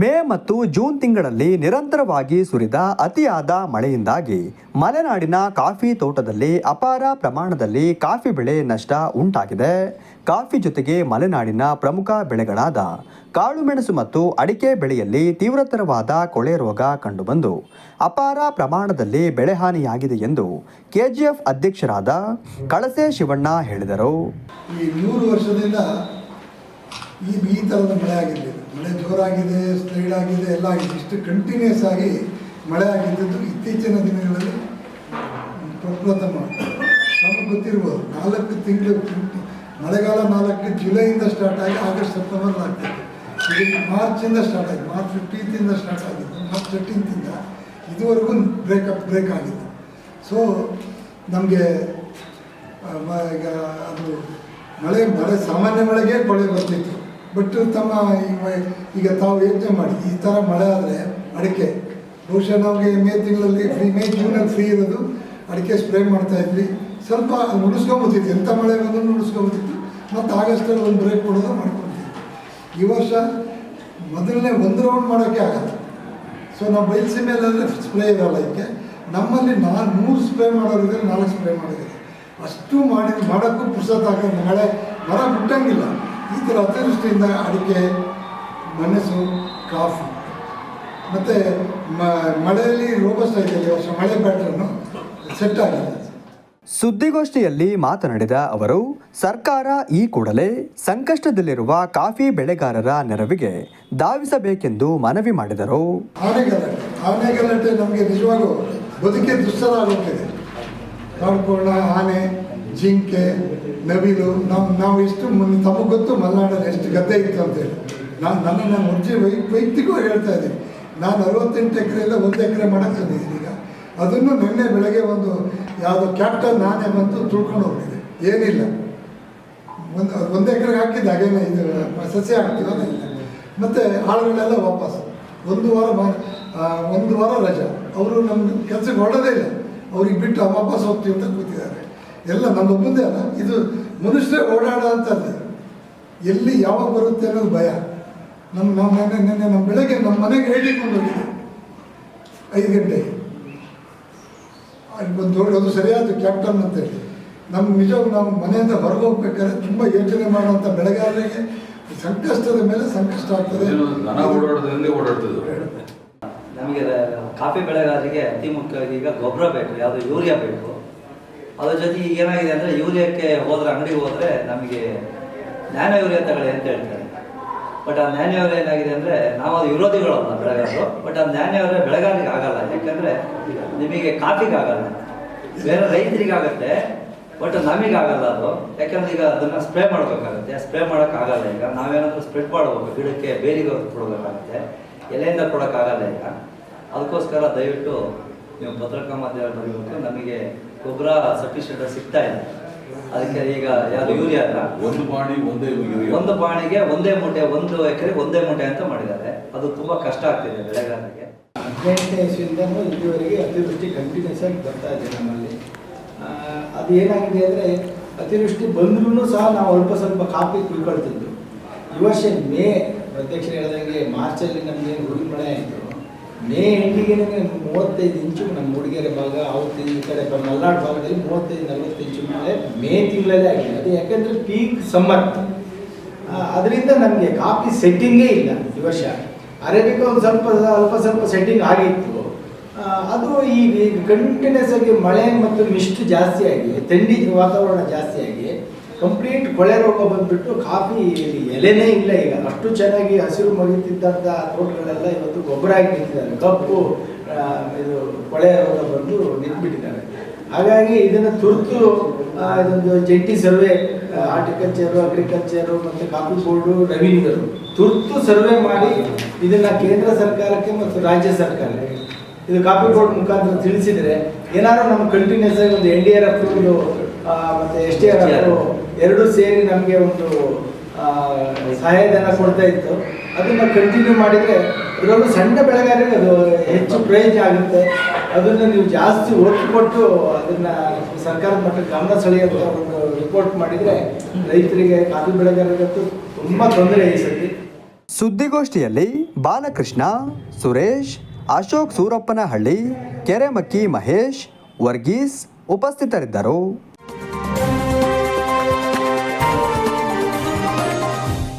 ಮೇ ಮತ್ತು ಜೂನ್ ತಿಂಗಳಲ್ಲಿ ನಿರಂತರವಾಗಿ ಸುರಿದ ಅತಿಯಾದ ಮಳೆಯಿಂದಾಗಿ ಮಲೆನಾಡಿನ ಕಾಫಿ ತೋಟದಲ್ಲಿ ಅಪಾರ ಪ್ರಮಾಣದಲ್ಲಿ ಕಾಫಿ ಬೆಳೆ ನಷ್ಟ ಉಂಟಾಗಿದೆ. ಕಾಫಿ ಜೊತೆಗೆ ಮಲೆನಾಡಿನ ಪ್ರಮುಖ ಬೆಳೆಗಳಾದ ಕಾಳುಮೆಣಸು ಮತ್ತು ಅಡಿಕೆ ಬೆಳೆಯಲ್ಲಿ ತೀವ್ರತರವಾದ ಕೊಳೆ ರೋಗ ಕಂಡುಬಂದು ಅಪಾರ ಪ್ರಮಾಣದಲ್ಲಿ ಬೆಳೆ ಹಾನಿಯಾಗಿದೆ ಎಂದು ಕೆಜಿಎಫ್ ಅಧ್ಯಕ್ಷರಾದ ಕಳಸೆ ಶಿವಣ್ಣ ಹೇಳಿದರು. ಈ ನೂರು ವರ್ಷದಿಂದ ಈ ಮಳೆ ಆಗಿರಲಿಲ್ಲ. ಮಳೆ ಜೋರಾಗಿದೆ ಸ್ಲೈಡ್ ಆಗಿದೆ, ಎಲ್ಲ ಆಗಿದೆ. ಇಷ್ಟು ಕಂಟಿನ್ಯೂಸ್ ಆಗಿ ಮಳೆ ಆಗಿದ್ದದ್ದು ಇತ್ತೀಚಿನ ದಿನಗಳಲ್ಲಿ ಪ್ರಪ್ರಥಮ. ನಮಗೆ ಗೊತ್ತಿರ್ಬೋದು, ನಾಲ್ಕು ತಿಂಗಳು ಮಳೆಗಾಲ ನಾಲ್ಕು ಜುಲೈಯಿಂದ ಸ್ಟಾರ್ಟ್ ಆಗಿ ಆಗಸ್ಟ್ ಸೆಪ್ಟೆಂಬರ್ ಆಗ್ತದೆ ಇದು ಮಾರ್ಚಿಂದ ಸ್ಟಾರ್ಟ್ ಆಗಿದೆ, ಮಾರ್ಚ್ ಫಿಫ್ಟೀನ್ತಿಂದ ಸ್ಟಾರ್ಟ್ ಆಗಿದ್ದು ಮಾರ್ಚ್ ಥರ್ಟೀನ್ತಿಂದ ಇದುವರೆಗೂ ಬ್ರೇಕಪ್ ಬ್ರೇಕ್ ಆಗಿದೆ. ಸೊ ನಮಗೆ ಈಗ ಅದು ಮಳೆ ಮಳೆ ಸಾಮಾನ್ಯ ಮಳೆಗೆ ಕೊಳೆ ಬರ್ತಿತ್ತು. ಬಟ್ ತಮ್ಮ ಈಗ- ತಾವು ಯೋಚನೆ ಮಾಡಿ, ಈ ಥರ ಮಳೆ ಆದರೆ ಅಡಿಕೆ, ಬಹುಶಃ ನಮಗೆ ಮೇ ತಿಂಗಳಲ್ಲಿ ಫ್ರೀ ಮೇ ಜೂನಲ್ಲಿ ಫ್ರೀ ಇರೋದು ಅಡಿಕೆ ಸ್ಪ್ರೇ ಮಾಡ್ತಾ ಇದ್ವಿ. ಸ್ವಲ್ಪ ನುಡಿಸ್ಕೊಂಬತ್ತಿತ್ತು ಎಂಥ ಮಳೆ ಬಂದರೂ ಮತ್ತೆ ಮತ್ತು ಆಗಸ್ಟಲ್ಲಿ ಒಂದು ಬ್ರೇಕ್ ಕೊಡೋದು ಮಾಡ್ಕೊಂಡಿದ್ವಿ ಈ ವರ್ಷ ಮೊದಲನೇ ಒಂದು ರೌಂಡ್ ಮಾಡೋಕ್ಕೆ ಆಗಲ್ಲ. ಸೊ ನಾವು ಬಯಲುಸೀಮೆಯಲ್ಲಿ ಅಂದರೆ ಸ್ಪ್ರೇ ಇರೋಲ್ಲ ಇದಕ್ಕೆ. ನಮ್ಮಲ್ಲಿ ನಾ ಮೂರು ಸ್ಪ್ರೇ ಮಾಡೋರಿದ್ರೆ ನಾಲ್ಕು ಸ್ಪ್ರೇ ಮಾಡಿದ್ದಾರೆ ಅಷ್ಟು ಮಾಡಿ, ಮಾಡೋಕ್ಕೂ ಪುರ್ಸತ್ತಾಗ ಮಳೆ, ಮರ ಬಿಟ್ಟಂಗಿಲ್ಲ ಈ ಥರ ಅತಿವೃಷ್ಟಿಯಿಂದ ಅಡಿಕೆ ಮೆಣಸು ಕಾಫಿ ಮತ್ತು ಮಳೆಯಲ್ಲಿ ರೋಬಸ್ಟ್ ಆಗಿದೆ ವರ್ಷ ಮಳೆ ಪ್ಯಾಟ್ರನ್ನು ಸೆಟ್ ಆಗಿದೆ. ಸುದ್ದಿಗೋಷ್ಠಿಯಲ್ಲಿ ಮಾತನಾಡಿದ ಅವರು ಸರ್ಕಾರ ಈ ಕೂಡಲೇ ಸಂಕಷ್ಟದಲ್ಲಿರುವ ಕಾಫಿ ಬೆಳೆಗಾರರ ನೆರವಿಗೆ ಧಾವಿಸಬೇಕೆಂದು ಮನವಿ ಮಾಡಿದರು. ಆನೆಗಲಾಟೆ ಆನೆಗಲಾಟೆ ನಮಗೆ ನಿಜವಾಗೂ ಬದುಕೆ ದುಸ್ತರ ಆಗುತ್ತಿದೆ ಕಾಡ್ಕೋಣ ಆನೆ ಜಿಂಕೆ ನವಿಲು ನಾವು ನಾವು ಎಷ್ಟು ತಮಗೆ ಗೊತ್ತು ಮಲೆನಾಡಲ್ಲಿ ಎಷ್ಟು ಗದ್ದೆ ಇತ್ತು ಅಂತೇಳಿ ನಾನು ನನ್ನ ನಾನು ಮುಂಚೆ ವೈ, ವೈಯಕ್ತಿಕವಾಗಿ ಹೇಳ್ತಾ ಇದ್ದೀನಿ. ನಾನು ಅರವತ್ತೆಂಟು ಎಕರೆಯಿಂದ ಒಂದು ಎಕರೆ ಮಾಡೋಕ್ಕಾಗಿದ್ದೀನಿ ಈಗ. ಅದನ್ನು ನಿನ್ನೆ ಬೆಳಗ್ಗೆ ಒಂದು ಯಾವುದೋ ಕ್ಯಾಪ್ಟನ್ ನಾನೇ ಬಂತು ತುಳ್ಕೊಂಡು ಹೋಗಿದೆ ಏನಿಲ್ಲ. ಒಂದು ಒಂದು ಎಕರೆಗೆ ಹಾಕಿದ್ದು, ಹಾಗೇನೆ ಇದು, ಸಸ್ಯ ಹಾಕ್ತೀವಲ್ಲ ಇಲ್ಲ. ಮತ್ತು ಆಳುಗಳೆಲ್ಲ ವಾಪಸ್. ಒಂದು ವಾರ ಒಂದು ವಾರ ರಜಾ. ಅವರು ನಮ್ಮ ಕೆಲಸಕ್ಕೆ ಹೊರಡೋದೇ ಇಲ್ಲ. ಅವ್ರಿಗೆ ಬಿಟ್ಟು ವಾಪಸ್ ಹೋಗ್ತೀವಿ ಅಂತ ಕೂತಿದ್ದಾರೆ. ಎಲ್ಲ ನಮ್ಮ ಮುಂದೆ ಅಲ್ಲ ಇದು ಮನುಷ್ಯರೇ ಓಡಾಡೋಂಥದ್ದು. ಎಲ್ಲಿ ಯಾವಾಗ ಬರುತ್ತೆ ಅನ್ನೋದು ಭಯ. ನಮ್ಮ ನಮ್ಮ ನೆನ್ನೆ ನೆನ್ನೆ ನಮ್ಮ ಬೆಳಗ್ಗೆ ನಮ್ಮ ಮನೆಗೆ ಹೇಳಿಕೊಂಡು ಹೋಗಿದೆ ಐದು ಗಂಟೆ. ಅಲ್ಲಿ ಒಂದು ದೊಡ್ಡ ಅದು ಸರಿಯಾದ ಕ್ಯಾಪ್ಟನ್ ಅಂತೇಳಿ ನಮ್ಮ ನಿಜವಾಗ ನಾವು ಮನೆಯಿಂದ ಹೊರಗೆ ಹೋಗ್ಬೇಕಾದ್ರೆ ತುಂಬ ಯೋಚನೆ ಮಾಡುವಂಥ ಬೆಳೆಗಾರರಿಗೆ ಸಂಕಷ್ಟದ ಮೇಲೆ ಸಂಕಷ್ಟ ಆಗ್ತದೆ. ನಮಗೆ ಕಾಫಿ ಬೆಳೆಗಾರರಿಗೆ ಅತಿ ಮುಖ್ಯವಾಗಿ ಈಗ ಗೊಬ್ಬರ ಬೇಕು ಯಾವುದು ಯೂರಿಯಾ ಬೇಕು. ಅದ್ರ ಜೊತೆಗೆ ಈಗ ಏನಾಗಿದೆ ಅಂದರೆ ಯೂರಿಯಾಕ್ಕೆ ಹೋದ್ರೆ, ಅಂಗಡಿಗೆ ಹೋದರೆ ನಮಗೆ ನ್ಯಾನೋ ಯೂರಿಯಾ ತಗೊಳ್ಳಿ ಅಂತ ಹೇಳ್ತಾರೆ. ಬಟ್ ಆ ನ್ಯಾನೋ ಏನಾಗಿದೆ ಅಂದರೆ, ನಾವು ಅದು ವಿರೋಧಿಗಳಲ್ಲ ಬೆಳೆಗಾರರು ಬಟ್ ಆ ನ್ಯಾನೋ ಯೂರಿಯಾ ಆಗಲ್ಲ. ಯಾಕಂದರೆ ನಿಮಗೆ ಕಾಫಿಗೆ ಆಗಲ್ಲ. ಬೇರೆ ರೈತರಿಗೆ ಆಗುತ್ತೆ ಬಟ್ ನಮಗೆ ಆಗಲ್ಲ ಅದು. ಯಾಕಂದ್ರೆ ಈಗ ಅದನ್ನ ಸ್ಪ್ರೇ ಮಾಡಬೇಕಾಗುತ್ತೆ. ಸ್ಪ್ರೇ ಮಾಡೋಕ್ಕಾಗಲ್ಲ ಈಗ. ನಾವೇನಾದ್ರೂ ಸ್ಪ್ರೆಡ್ ಮಾಡಬೇಕು ಗಿಡಕ್ಕೆ ಬೇರಿಗೆ ಕೊಡಬೇಕಾಗುತ್ತೆ. ಎಲೆಯಿಂದ ಕೊಡೋಕ್ಕಾಗಲ್ಲ ಈಗ. ಅದಕ್ಕೋಸ್ಕರ ದಯವಿಟ್ಟು ನೀವು ಪತ್ರಿಕಾ ಮಾಧ್ಯಮ ಬರೀಬೇಕು. ನಮಗೆ ಗೊಬ್ಬರ ಸಫಿಶಿಯಂಟ್ ಸಿಗ್ತಾ ಇಲ್ಲ. ಅದಕ್ಕೆ ಈಗ ಯಾವುದು ಯೂರಿಯಾ ಅಲ್ಲ? ಒಂದು ಪಾಣಿ ಒಂದೇ ಯೂರಿಯಾ. ಒಂದು ಬಾಣಿಗೆ ಒಂದೇ ಮೂಟೆ ಒಂದು ಎಕರೆ ಒಂದೇ ಮೂಟೆ ಅಂತ ಮಾಡಿದ್ದಾರೆ. ಅದು ತುಂಬಾ ಕಷ್ಟ ಆಗ್ತಿದೆ ಬೆಳೆಗಾರರಿಗೆ. ಹದಿನೆಂಟನೇ ಇಸ್ವಿಯಿಂದನೂ ಇಲ್ಲಿವರೆಗೆ ಅತಿವೃಷ್ಟಿ ಕಂಟಿನ್ಯೂಸ್ ಆಗಿ ಬರ್ತಾ ಇದೆ ನಮ್ಮಲ್ಲಿ. ಆ, ಅದು ಏನಾಗಿದೆ ಅಂದರೆ ಅತಿವೃಷ್ಟಿ ಬಂದ್ರೂ ಸಹ ನಾವು ಅಲ್ಪ ಸ್ವಲ್ಪ ಕಾಪಿ ಕುಯ್ಕೊಳ್ತಿದ್ದು ಈ ವರ್ಷ ಮೇ ಅಧ್ಯಕ್ಷರು ಹೇಳ್ದಂಗೆ ಮಾರ್ಚಲ್ಲಿ ನಮಗೆ ಹುಡುಗಿ ಮಳೆ ಆಯಿತು. ಮೇ ಎಂಟಿಗೆ ಮೂವತ್ತೈದು ಇಂಚು ನಮ್ಮ ಮೂಡಿಗೆರೆ ಭಾಗ ಅವತ್ತು ಈ ಕಡೆ ಮಲ್ನಾಡು ಭಾಗದಲ್ಲಿ ಮೂವತ್ತೈದು, ನಲವತ್ತು ಇಂಚು ಮಳೆ ಮೇ ತಿಂಗಳಲ್ಲೇ ಆಗಿದೆ. ಅದು ಯಾಕೆಂದರೆ ಪೀಕ್ ಸಮ್ಮರ್ ಅದರಿಂದ ನಮಗೆ ಕಾಫಿ ಸೆಟ್ಟಿಂಗೇ ಇಲ್ಲ ಈ ವರ್ಷ. ಅರೇಬಿಕ ಒಂದು ಸ್ವಲ್ಪ ಅಲ್ಪ ಸ್ವಲ್ಪ ಸೆಟ್ಟಿಂಗ್ ಆಗಿತ್ತು. ಅದು ಈ ಕಂಟಿನ್ಯೂಸ್ ಆಗಿ ಮಳೆ ಮತ್ತು ಮಿಸ್ಟ್ ಜಾಸ್ತಿ ಆಗಿ ಥಂಡಿ ವಾತಾವರಣ ಜಾಸ್ತಿ ಆಗಿ ಕಂಪ್ಲೀಟ್ ಕೊಳೆ ರೋಗ ಬಂದ್ಬಿಟ್ಟು ಕಾಫಿ ಎಲೆನೇ ಇಲ್ಲ ಈಗ. ಅಷ್ಟು ಚೆನ್ನಾಗಿ ಹಸಿರು ಮಗಿತಿದ್ದಂಥ ತೋಟಗಳೆಲ್ಲ ಇವತ್ತು ಗೊಬ್ಬರ ಆಗಿ ನಿಂತಿದ್ದಾರೆ. ಕಪ್ಪು ಇದು ಕೊಳೆ ರೋಗ ಬಂದು ನಿಂತ್ಬಿಟ್ಟಿದ್ದಾರೆ. ಹಾಗಾಗಿ ಇದನ್ನು ತುರ್ತು ಇದೊಂದು ಜಂಟಿ ಸರ್ವೆ ಆರ್ಟಿಕಲ್ಚರು ಅಗ್ರಿಕಲ್ಚರು ಮತ್ತು ಕಾಫಿ ಬೋರ್ಡು ರೆವಿನ್ಯೂ ತುರ್ತು ಸರ್ವೆ ಮಾಡಿ ಇದನ್ನು ಕೇಂದ್ರ ಸರ್ಕಾರಕ್ಕೆ ಮತ್ತು ರಾಜ್ಯ ಸರ್ಕಾರಕ್ಕೆ. ಇದು ಕಾಫಿ ಬೋರ್ಡ್ ಮುಖಾಂತರ ತಿಳಿಸಿದರೆ ಏನಾದ್ರು ನಮ್ಮ ಕಂಟಿನ್ಯೂಸ್ ಆಗಿ ಒಂದು ಎನ್ ಡಿ ಆರ್ ಎಫ್ ಮತ್ತು ಎಸ್ ಡಿ ಆರ್ ಎಫ್ ಎರಡು ಸೇರಿ ನಮಗೆ ಒಂದು ಸಹಾಯಧನ ಕೊಡ್ತಾ ಇತ್ತು. ಅದನ್ನು ಕಂಟಿನ್ಯೂ ಮಾಡಿದರೆ, ಅದರಲ್ಲೂ ಸಣ್ಣ ಬೆಳೆಗಾರರಿಗೆ ಅದು ಹೆಚ್ಚು ಪ್ರಯೋಜನ ಆಗುತ್ತೆ. ಅದನ್ನು ನೀವು ಜಾಸ್ತಿ ಒತ್ತು ಕೊಟ್ಟು ಅದನ್ನು ಸರ್ಕಾರದ ಮಟ್ಟಕ್ಕೆ ಗಮನ ಸೆಳೆಯುವಂಥ ಒಂದು ರಿಪೋರ್ಟ್ ಮಾಡಿದರೆ, ರೈತರಿಗೆ ಕಾಫಿ ಬೆಳೆಗಾರರಿಗಂತೂ ತುಂಬ ತೊಂದರೆ ಈ ಸತಿ. ಸುದ್ದಿಗೋಷ್ಠಿಯಲ್ಲಿ ಬಾಲಕೃಷ್ಣ, ಸುರೇಶ್, ಅಶೋಕ್ ಸೂರಪ್ಪನಹಳ್ಳಿ, ಕೆರೆಮಕ್ಕಿ ಮಹೇಶ್, ವರ್ಗೀಸ್ ಉಪಸ್ಥಿತರಿದ್ದರು.